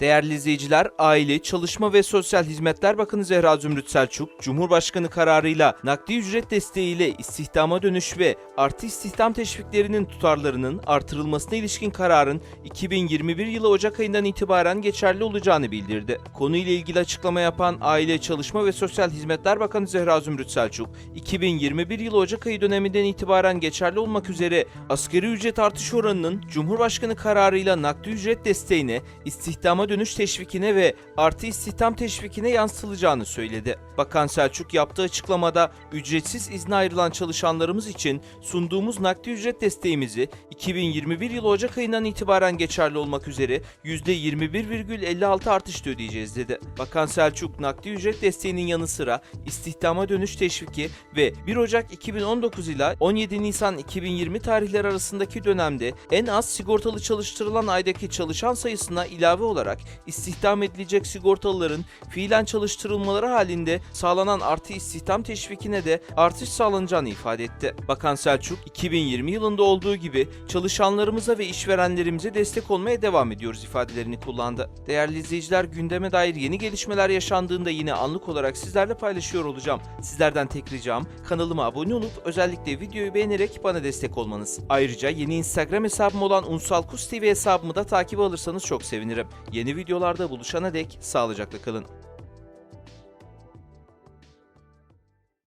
Değerli izleyiciler, Aile, Çalışma ve Sosyal Hizmetler Bakanı Zehra Zümrüt Selçuk, Cumhurbaşkanı kararıyla nakdi ücret desteğiyle istihdama dönüş ve artı istihdam teşviklerinin tutarlarının artırılmasına ilişkin kararın 2021 yılı Ocak ayından itibaren geçerli olacağını bildirdi. Konuyla ilgili açıklama yapan Aile, Çalışma ve Sosyal Hizmetler Bakanı Zehra Zümrüt Selçuk, 2021 yılı Ocak ayı döneminden itibaren geçerli olmak üzere asgari ücret artış oranının Cumhurbaşkanı kararıyla nakdi ücret desteğine, istihdama dönüş teşvikine ve artı istihdam teşvikine yansıtılacağını söyledi. Bakan Selçuk yaptığı açıklamada ücretsiz izne ayrılan çalışanlarımız için sunduğumuz nakdi ücret desteğimizi 2021 yılı Ocak ayından itibaren geçerli olmak üzere %21,56 artışla ödeyeceğiz dedi. Bakan Selçuk nakdi ücret desteğinin yanı sıra istihdama dönüş teşviki ve 1 Ocak 2019 ile 17 Nisan 2020 tarihleri arasındaki dönemde en az sigortalı çalıştırılan aydaki çalışan sayısına ilave olarak istihdam edilecek sigortalıların fiilen çalıştırılmaları halinde sağlanan artı istihdam teşvikine de artış sağlanacağını ifade etti. Bakan Selçuk, 2020 yılında olduğu gibi çalışanlarımıza ve işverenlerimize destek olmaya devam ediyoruz ifadelerini kullandı. Değerli izleyiciler gündeme dair yeni gelişmeler yaşandığında yine anlık olarak sizlerle paylaşıyor olacağım. Sizlerden tek ricam kanalıma abone olup özellikle videoyu beğenerek bana destek olmanız. Ayrıca yeni Instagram hesabım olan Unsal Kus TV hesabımı da takip alırsanız çok sevinirim. Yeni videolarda buluşana dek sağlıcakla kalın.